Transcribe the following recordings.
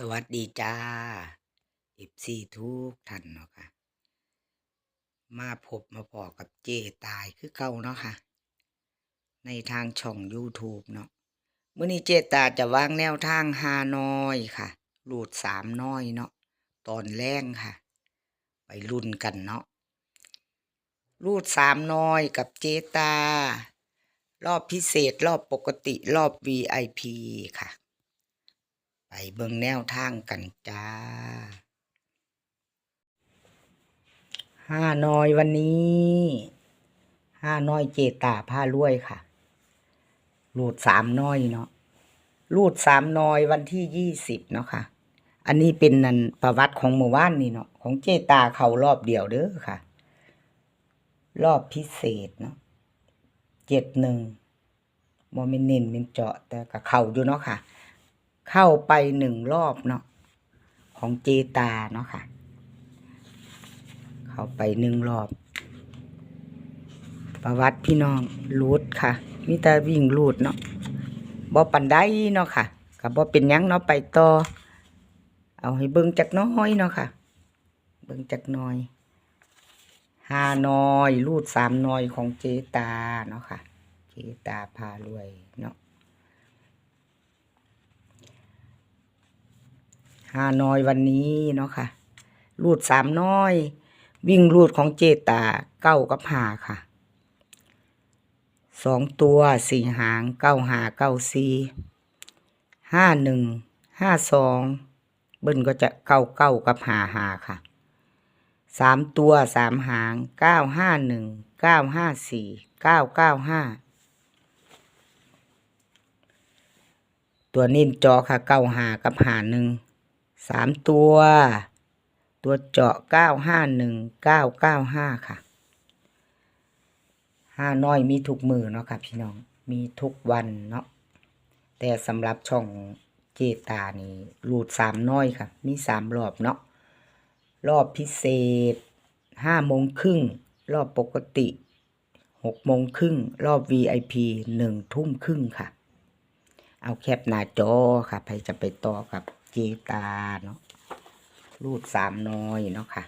สวัสดีจ้าเอฟซีทุกท่านเนาะค่ะ มาพบมาพอกับเจตายคือเก่าเนาะค่ะ ในทางช่อง YouTube เนาะมื้อนี้เจตาจะวางแนวทางฮานอยค่ะรูดสามน้อยเนาะตอนแรงค่ะ ไปรุ่นกันเนาะรูดสามน้อยกับเจตา รอบพิเศษรอบปกติรอบ VIP ค่ะ ไปเบิ่งแนวทางกันจ้าห้าน้อยวันนี้ห้าน้อยเจตาผ้ารวยค่ะ รูดสามน้อยเนาะรูดสามน้อยวันที่ยี่สิบเนาะค่ะ อันนี้เป็นนันประวัติของหมู่บ้านนี่เนาะของเจตาเขารอบเดียวเด้อค่ะ รอบพิเศษเนาะเจ็ดหนึ่งโมเมนเน้นเป็นเจาะแต่กับเขาอยู่เนาะค่ะ เข้าไปหนึ่งรอบเนาะของเจตาเนาะค่ะ เข้าไปหนึ่งรอบ ประวัติพี่น้องรูดค่ะมีแต่วิ่งรูดเนาะบ่ปันได้เนาะค่ะกับบ่เป็นยังเนาะไปต่อเอาให้เบิ่งจักน้อยเนาะค่ะ เบิ่งจักหน้อยหานอยรูดสามน้อยของเจตาเนาะค่ะ เจตาพารวยเนาะ ห้าน้อยวันนี้เนาะค่ะ รูดสามน้อย วิ่งรูดของเจตาเก้ากับหาค่ะสองตัวสี่หางเก้าหาเก้าสี่ห้าหนึ่งห้าสองเบิ้ลก็จะเก้าเก้ากับหาหาค่ะสามตัวสามหางเก้าห้าหนึ่งเก้าห้าสี่เก้าเก้าห้าตัวนิ่นจอค่ะเก้าหากับหาหนึ่ง สามตัว ตัวเจาะเก้าห้าหนึ่งเก้าเก้าห้าค่ะห้าน้อยมีทุกมือเนาะค่ะพี่น้อง มีทุกวันเนาะ แต่สำหรับช่องเจตานี่รูดสามน้อยค่ะ มีสามรอบเนาะ รอบพิเศษห้าโมงครึ่ง รอบปกติหกโมงครึ่ง รอบ VIP หนึ่งทุ่มครึ่งค่ะ เอาแคปหน้าจอค่ะใครจะไปต่อกับ เจตาเนาะรูดสามน้อยเนาะค่ะ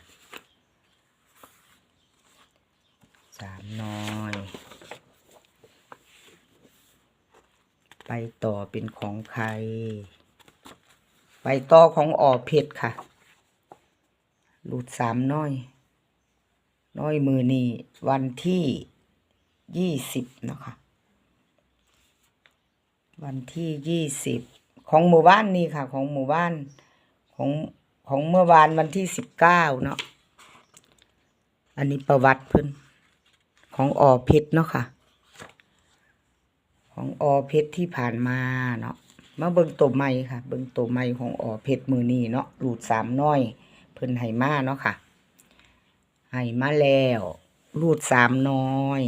สามน้อย ไปต่อเป็นของใคร ไปต่อของออเพชรค่ะ รูดสามน้อย น้อยมือนี่วันที่ยี่สิบเนาะค่ะ วันที่ยี่สิบ ของหมู่บ้านนี่ค่ะ ของหมู่บ้านของของเมื่อวานวันที่สิบเก้าเนาะอันนี้ประวัติเพิ่นของออเพชรเนาะค่ะ ของออเพชรที่ผ่านมาเนาะมาเบิ่งตัวใหม่ค่ะ เบิ่งตัวใหม่ของออเพชรมือนี้เนาะรูดสามน้อย เพิ่นให้มาเนาะค่ะให้มาแล้วรูดสามน้อย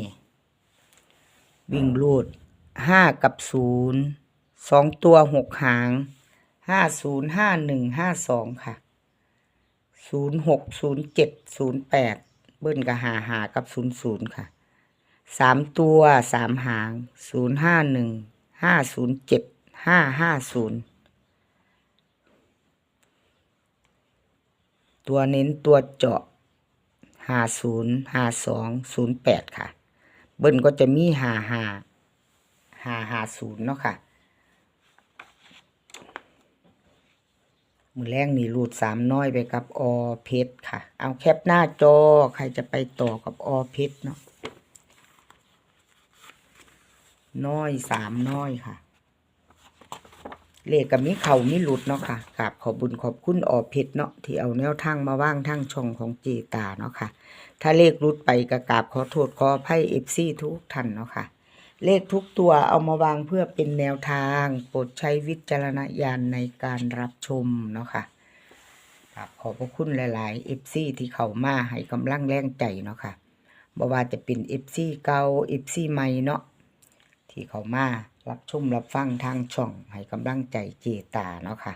วิ่งรูดห้ากับศูนย์ สองตัวหกหางห้าศูนย์ห้าหนึ่งห้าสองค่ะศูนย์หกศูนย์เจ็ดศูนย์แปดเบิ้ลกับหาหากับศูนย์ศูนย์ค่ะสามตัวสามหางศูนย์ห้าหนึ่งห้าศูนย์เจ็ดห้าห้าศูนย์ตัวเน้นตัวเจาะหาศูนย์หาสองศูนย์แปดค่ะ เบิ้ลก็จะมีหาหาหาหาศูนย์เนาะค่ะ มือแรกนี่รูดสามน้อยไปกับอเพชรค่ะ เอาแคปหน้าจอใครจะไปต่อกับอเพชรเนาะน้อยสามน้อยค่ะ เลขกับมีเขามีหลุดเนาะค่ะกราบขอบบุญขอบคุณอเพชรเนาะที่เอาแนวทางมาว่างทางช่องของเจตาเนาะค่ะ ถ้าเลขรุดไปกระกราบขอโทษขออภัยเอฟซีทุกท่านเนาะค่ะ เลขทุกตัวเอามาวางเพื่อเป็นแนวทาง โปรดใช้วิจารณญาณในการรับชมเนาะค่ะครับขอบพระคุณหลายๆเอฟซีที่เข้ามาให้กำลังแรงใจเนาะค่ะบ่ว่าจะเป็นเอฟซีเก่าเอฟซีใหม่เนาะที่เข้ามารับชมรับฟังทางช่องให้กำลังใจเจตาเนาะค่ะ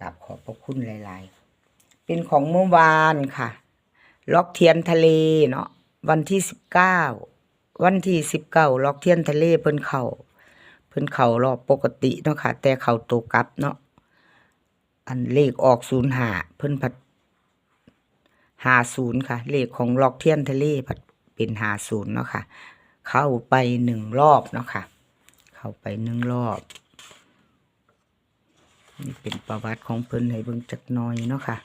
กับขอบพระคุณหลาย ๆ เป็นของเมื่อวานค่ะ ล็อกเทียนทะเลเนาะวันที่สิบเก้า วันที่สิบเก้าล็อกเทียนทะเลเพิ่นเขาเพิ่นเข่ารอบปกติเนาะค่ะ แต่เข่าตกกลับเนาะอันเลขออกศูนย์หาเพิ่นผัดหาศูนย์ค่ะ เลขของล็อกเทียนทะเลผัดเป็นหาศูนย์เนาะค่ะ เข้าไปหนึ่งรอบเนาะค่ะ เข้าไปหนึ่งรอบ นี่เป็นประวัติของเพิ่นให้เบิ่งจักน้อยเนาะค่ะ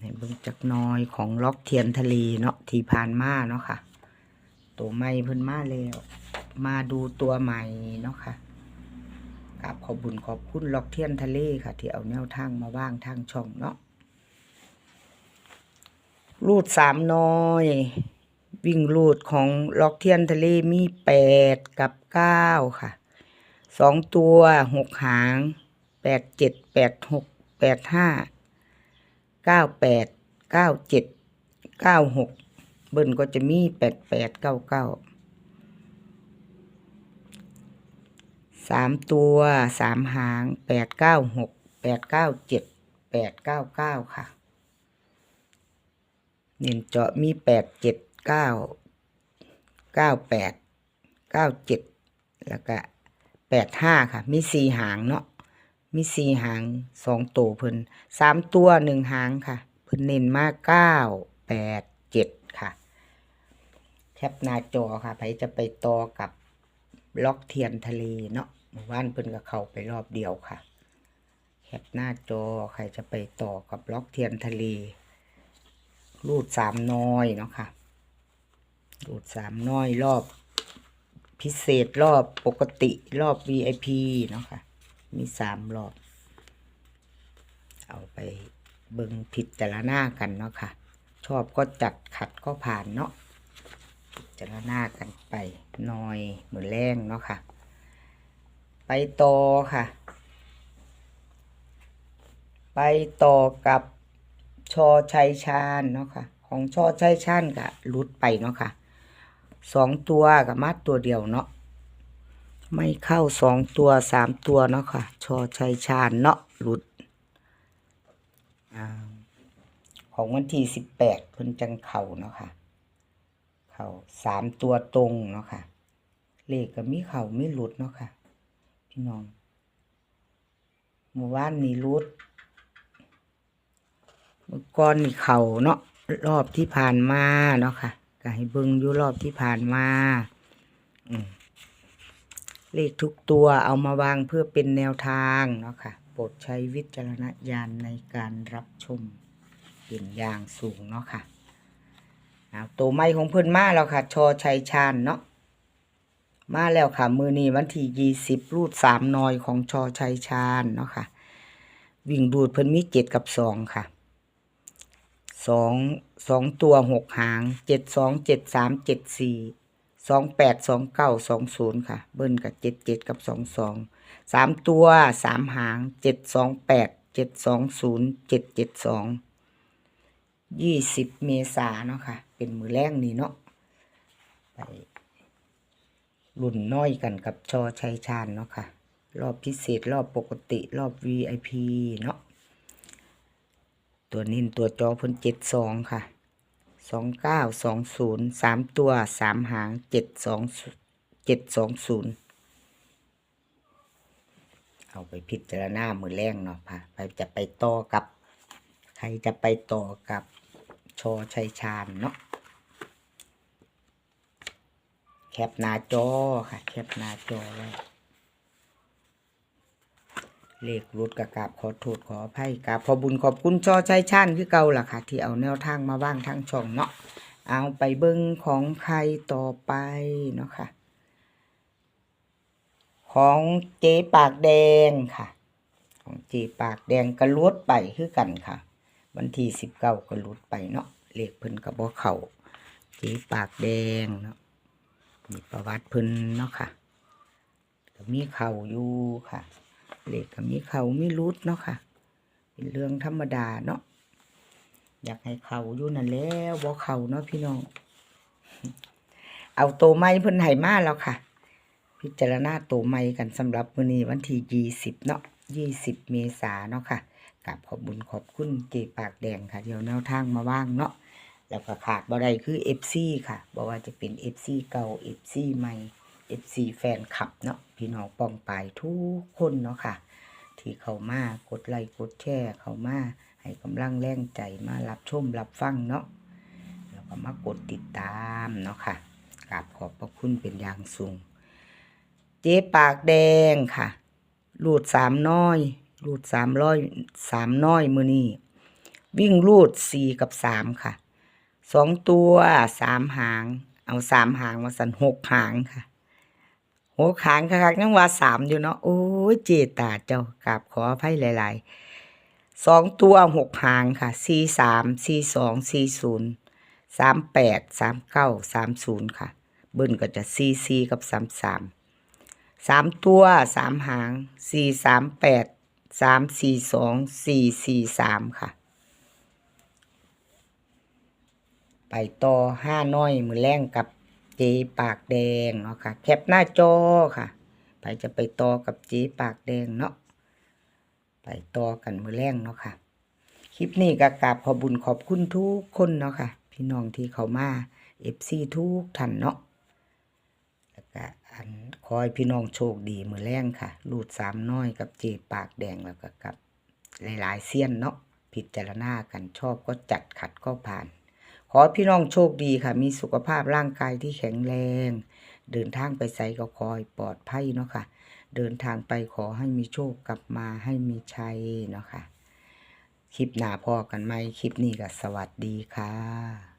ให้เบิ่งจักน้อยของล็อกเทียนทะเลเนาะที่ผ่านมาเนาะค่ะ ตัวใหม่เพิ่นมาแล้ว มาดูตัวใหม่เนาะค่ะกราบขอบบุญขอบคุณล็อกเทียนทะเลค่ะ ที่เอาแนวทางมาว่างทางช่องเนาะรูดสามน้อย วิ่งรูดของล็อกเทียนทะเลมีแปดกับเก้าค่ะสองตัวหกหางแปดเจ็ดแปดหกแปดห้าเก้าแปดเก้าเจ็ดเก้าหก เบิ้ลก็จะมีแปดแปดเก้าเก้าสามตัวสามหางแปดเก้าหกแปดเก้าเจ็ดแปดเก้าเก้าค่ะ เน้นเจาะมีแปดเจ็ดเก้าเก้าแปดเก้าเจ็ดแล้วก็แปดห้าค่ะ มีสี่หางเนาะมีสี่หางสองตัวเพิ่นสามตัวหนึ่งหางค่ะ เพิ่นเน้นมากเก้าแปดเจ็ด แคปหน้าจอค่ะใครจะไปต่อกับล็อกเทียนทะเลเนาะเมื่อวานเพิ่นก็เข้าไปรอบเดียวค่ะ แคปหน้าจอใครจะไปต่อกับล็อกเทียนทะเล รูดสามน้อยเนาะค่ะ รูดสามน้อยรอบ พิเศษรอบปกติรอบ VIP เนาะค่ะ มีสามรอบ เอาไปเบิ่งผิดแต่ละหน้ากันเนาะค่ะ ชอบก็จัดขัดก็ผ่านเนาะ จารณากันไปหน้อยเหมือนแรงเนาะค่ะ ไปต่อค่ะ ไปต่อกับชอชัยชาญเนาะค่ะ ของชอชัยชาญก็หลุดไปเนาะค่ะสองตัวกับมัดตัวเดียวเนาะไม่เข้าสองตัวสามตัวเนาะค่ะ ชอชัยชาญเนาะหลุดอของวันที่สิบแปดเพิ่นจังเข่าเนาะค่ะ เขาสามตัวตรงเนาะค่ะ เลขก็มีเข่าไม่หลุดเนาะค่ะ พี่น้องเมื่อวานนี้หลุดเมื่อก่อนนี่เขาเนาะรอบที่ผ่านมาเนาะค่ะก็ให้เบิ่งอยู่รอบที่ผ่านมาอืมเลขทุกตัวเอามาวางเพื่อเป็นแนวทางเนาะค่ะ โปรดใช้วิจารณญาณในการรับชมเป็นอย่างสูงเนาะค่ะ เอาตัวไม้ของเพิ่อนมาแล้วค่ะ ชอชัยชาญเนาะมาแล้วค่ะ มือนี้วันที่ยี่สิบรูดสามนอยของชอชัยชาญเนาะค่ะ วิ่งดูดเพิ่นมีเจ็ดกับสองค่ะสองสองตัวหกหางเจ็ดสองเจ็ดสามเจ็ดสี่สองแปดสองเก้าสองศูนย์ค่ะ เบิ้ลกับเจ็ดเจ็ดกับสองสองสามตัวสามหางเจ็ดสองแปดเจ็ดสองศูนย์เจ็ดเจ็ดสอง ยี่สิบเมษาเนาะค่ะ เป็นมือแรกนี่เนาะไปรุ่นน้อยกันกับชอชัยชาญเนาะค่ะ รอบพิเศษรอบปกติรอบ VIP เนาะตัวนินตัวจอพิ่นเจ็ดสองค่ะสองเก้าสองศูนย์สามตัวสามหางเจ็ดสองเจ็ดสองศูนย์เอาไปพิจารณามือแรงเนาะค่ะไปจะไปต่อกับ ใครจะไปต่อกับ ชอชัยชาญเนาะแคปหน้าจอค่ะ แคปหน้าจอไว้เลขรุดกะกาบขอโทษขออภัยกาบขอบุญขอบคุณจอชัยชาญคือเก่าล่ะค่ะ ที่เอาแนวทางมาว่างทางช่องเนาะเอาไปเบิ้งของใครต่อไปเนาะค่ะ ของเจ๊ปากแดงค่ะ ของเจ๊ปากแดงก็ลดไปคือกันค่ะ วันที่สิบเก้าก็ลดไปเนาะเลขเพิ่นกับบ่เข่าจ๊ปากแดงเนาะมีประวัติเพิ่นเนาะค่ะก็มีเข่าอยู่ค่ะ เลขก็มีเข่ามีรุดเนาะค่ะ เป็นเรื่องธรรมดาเนาะอยากให้เข่าอยู่นั่นแล้วบ่เข่าเนาะพี่น้อง เอาโตไม้เพิ่นให้มาแล้วค่ะ พิจารณาโตไม้กันสำหรับมื้อนี้วันที่ยี่สิบเนาะยี่สิบเมษาเนาะค่ะ กับขอบบุญขอบคุณเจปากแดงค่ะเดี๋ยวแนวทางมาว่างเนาะแล้วก็ขาดบ่ได้คือ FC ค่ะบ่ว่าจะเป็น FC เก่า FC ใหม่ FC แฟนคลับเนาะพี่น้องปองปายทุกคนเนาะค่ะ ที่เข้ามากดไลค์กดแชร์เข้ามาให้กำลังแรงใจมารับชมรับฟังเนาะแล้วก็มากดติดตามเนาะค่ะกราบขอบพระคุณเป็นอย่างสูง เจ๊ปากแดงค่ะรูดสามน้อย รูดสามร้อยสามน้อยมือนี่วิ่งรูดสี่กับสามค่ะสองตัวสามหาง เอาสามหางมาสันหกหางค่ะหกหางค่ะยังว่าสามอยู่เนาะโอ้ยเจตาเจ้ากราบขออภัยหลาย ๆสองตัวหกหางค่ะสี่สามสี่สองสี่ศูนย์สามแปดสามเก้าสามศูนย์ค่ะ เบิ้ลก็จะสี่สี่กับสามสามสามตัวสามหางสี่สามแปด สามสี่สองสี่สี่สามค่ะ ไปต่อห้าน้อยมือแรงกับเจปากแดงเนาะค่ะ แคปหน้าจอค่ะ ไปจะไปต่อกับเจปากแดงเนาะไปต่อกันมือแรงเนาะค่ะ คลิปนี้ก็กราบขอบุญขอบคุณทุกคนเนาะค่ะ พี่น้องที่เขามาเอฟซีทุกท่านเนาะ อันคอยพี่น้องโชคดีมือแรงค่ะลูดสามน้อยกับเจปากแดงแล้วก็กับ หลายๆเซียนเนาะพิจารณากันชอบก็จัดขัดก็ผ่าน ขอพี่น้องโชคดีค่ะ มีสุขภาพร่างกายที่แข็งแรง เดินทางไปไสก็คอยปลอดภัยเนาะค่ะ เดินทางไปขอให้มีโชคกลับมาให้มีชัยเนาะค่ะ คลิปหน้าพอกันไหมคลิปนี้ก็สวัสดีค่ะ